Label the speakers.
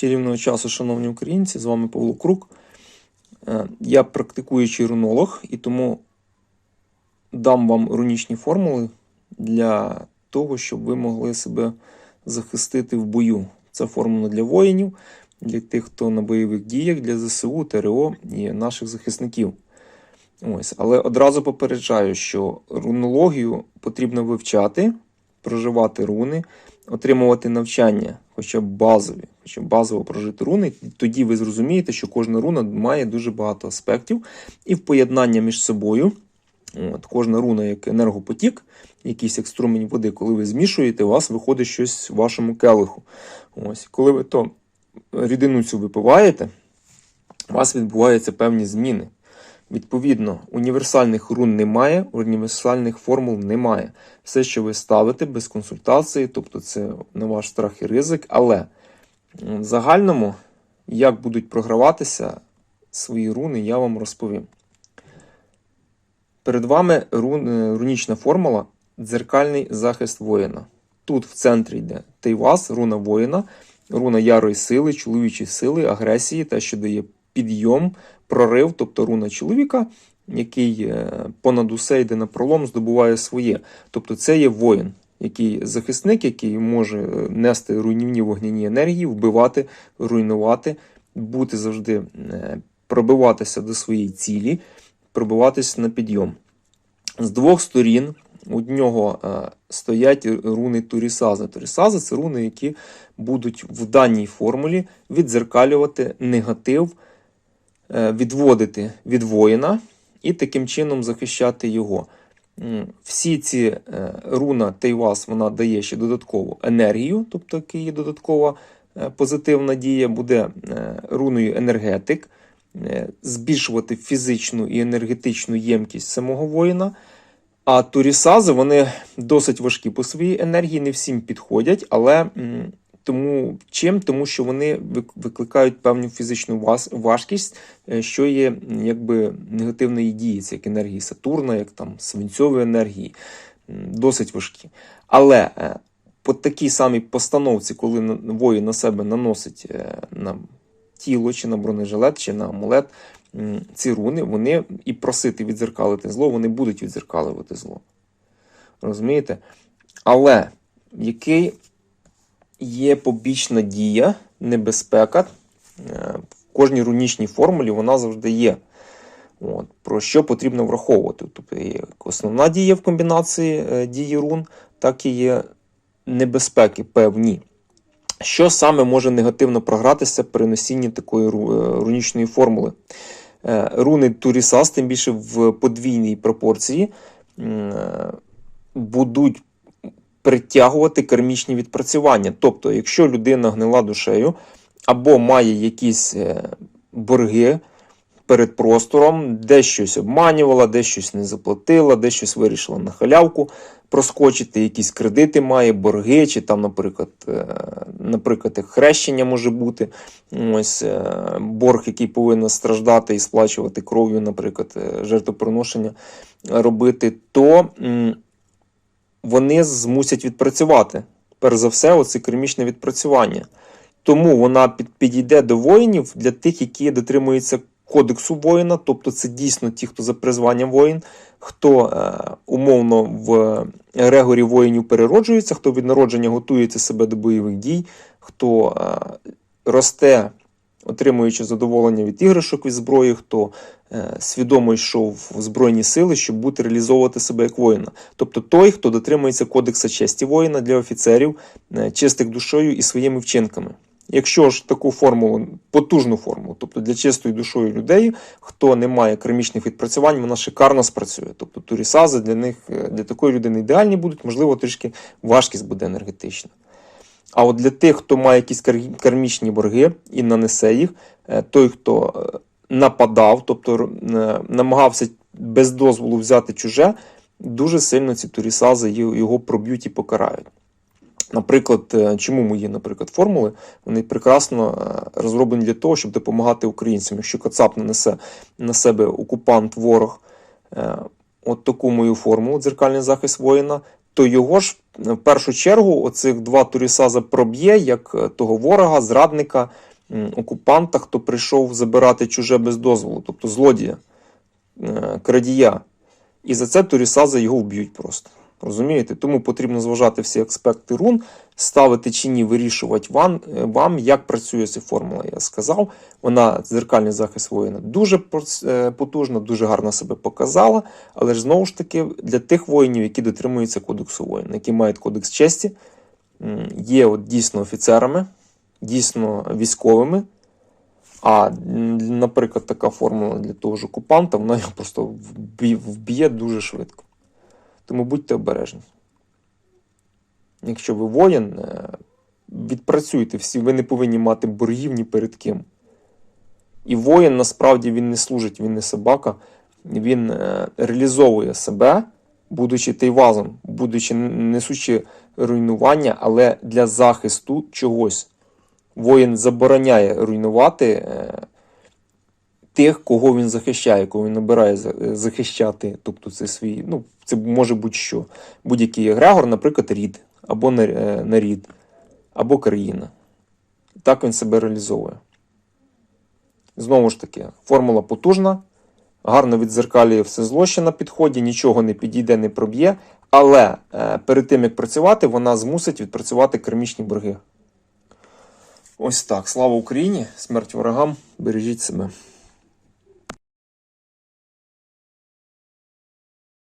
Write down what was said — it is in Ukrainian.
Speaker 1: Чарівного часу, шановні українці, з вами Павло Крук. Е, Я практикуючий рунолог і тому дам вам рунічні формули для того, щоб ви могли себе захистити в бою. Це формула для воїнів, для тих, хто на бойових діях, для ЗСУ, ТРО і наших захисників. Ось. Але одразу попереджаю, що рунологію потрібно вивчати, проживати руни, отримувати навчання, хоча б базові, хоча б базово прожити руни. Тоді ви зрозумієте, що кожна руна має дуже багато аспектів, і в поєднання між собою. От, кожна руна як енергопотік, якийсь як струмень води, коли ви змішуєте, у вас виходить щось в вашому келиху. Ось, коли ви то рідину цю випиваєте, у вас відбуваються певні зміни. Відповідно, універсальних рун немає, універсальних формул немає. Все, що ви ставите без консультації, тобто це не ваш страх і ризик, але в загальному, як будуть програватися свої руни, я вам розповім. Перед вами рун, е, рунічна формула дзеркальний захист воїна. Тут в центрі йде Тейвас, руна воїна, руна ярої сили, чоловічої сили, агресії, те, що дає підйом, прорив, тобто руна чоловіка, який е, понад усе йде на пролом, здобуває своє. Тобто це є воїн, який захисник, який може е, нести руйнівні вогняні енергії, вбивати, руйнувати, бути завжди, е, пробиватися до своєї цілі, пробиватися на підйом. З двох сторін у нього е, стоять руни Турісази. Турісази це руни, які будуть в даній формулі відзеркалювати негатив, відводити від воїна і таким чином захищати його. Всі ці е, руна Тейвас вона дає ще додаткову енергію, тобто є додаткова е, позитивна дія, буде е, руною енергетик, збільшувати фізичну і енергетичну ємкість самого воїна. А турісази вони досить важкі по своїй енергії, не всім підходять, але тому чим? Тому що вони викликають певну фізичну важкість, е, що є якби негативної дії, це як енергії Сатурна, як там свинцьові енергії, досить важкі. Але е, по такій самій постановці, коли воїн на себе наносить е, на тіло, чи на бронежилет, чи на амулет, ці руни, вони і просити відзеркалити зло, вони будуть відзеркалювати зло. Розумієте? Але який є побічна дія, небезпека, е, в кожній рунічній формулі вона завжди є. От, про що потрібно враховувати? Тобто є основна дія в комбінації е, дії рун, так і є небезпеки певні. Що саме може негативно програтися при носінні такої е, рунічної формули? Руни Турісас, тим більше в подвійній пропорції, будуть притягувати кармічні відпрацювання. Тобто, якщо людина гнила душею або має якісь е, борги перед простором, де щось обманювала, де щось не заплатила, де щось вирішила на халявку проскочити, якісь кредити має, борги, чи там, наприклад, е, наприклад, хрещення може бути. Ось е, борг, який повинен страждати і сплачувати кров'ю, наприклад, жертвоприношення робити, то вони змусять відпрацювати. Перш за все, оце кермічне відпрацювання. Тому вона під, підійде до воїнів для тих, які дотримуються кодексу воїна, тобто це дійсно ті, хто за призванням воїн, хто е, умовно в Грегорі воїнів перероджується, хто від народження готується себе до бойових дій, хто е, росте, отримуючи задоволення від іграшок від зброї, хто е, свідомо йшов в Збройні сили, щоб бути реалізовувати себе як воїна. Тобто той, хто дотримується кодекса честі воїна для офіцерів, е, чистих душою і своїми вчинками. Якщо ж таку формулу, потужну формулу, тобто для чистої душою людей, хто не має кермічних відпрацювань, вона шикарно спрацює. Тобто турісази для них е, для такої людини ідеальні будуть, можливо, трішки важкість буде енергетична. А от для тих, хто має якісь кар- кармічні борги і нанесе їх, е, той, хто е, нападав, тобто е, намагався без дозволу взяти чуже, дуже сильно ці турісази його проб'ють і покарають. Наприклад, чому мої, наприклад, формули вони прекрасно розроблені для того, щоб допомагати українцям. Якщо Кацап нанесе на себе окупант, ворог, от таку мою формулу дзеркальний захист воїна, то його ж е, в першу чергу оцих два турісаза проб'є як е, того ворога, зрадника, окупанта, хто прийшов забирати чуже без дозволу, тобто злодія, е, крадія. І за це Торісаза його вб'ють просто. Розумієте? Тому потрібно зважати всі аспекти рун, ставити чи ні, вирішувати вам, е, вам як працює ця формула. Я сказав, вона дзеркальний захист воїна дуже е, потужна, дуже гарно себе показала. Але ж знову ж таки для тих воїнів, які дотримуються кодексу воїна, які мають кодекс честі, є от дійсно офіцерами, дійсно військовими. А, наприклад, така формула для того ж окупанта, вона його просто вб'є дуже швидко. Тому будьте обережні. Якщо ви воїн, е, відпрацюйте всі, ви не повинні мати боргів ні перед ким. І воїн насправді він не служить, він не собака, він е, реалізовує себе, будучи тайвазом, будучи несучи руйнування, але для захисту чогось. Воїн забороняє руйнувати е, тих, кого він захищає, кого він обирає захищати. Тобто це свій, ну, це може будь-що. Будь-який егрегор, наприклад, рід, або е, нарід, або країна. Так він себе реалізовує. Знову ж таки, формула потужна, гарно відзеркалює все зло ще на підході, нічого не підійде, не проб'є. Але е, перед тим як працювати, вона змусить відпрацювати кермічні борги. Ось так. Слава Україні! Смерть ворогам! Бережіть себе!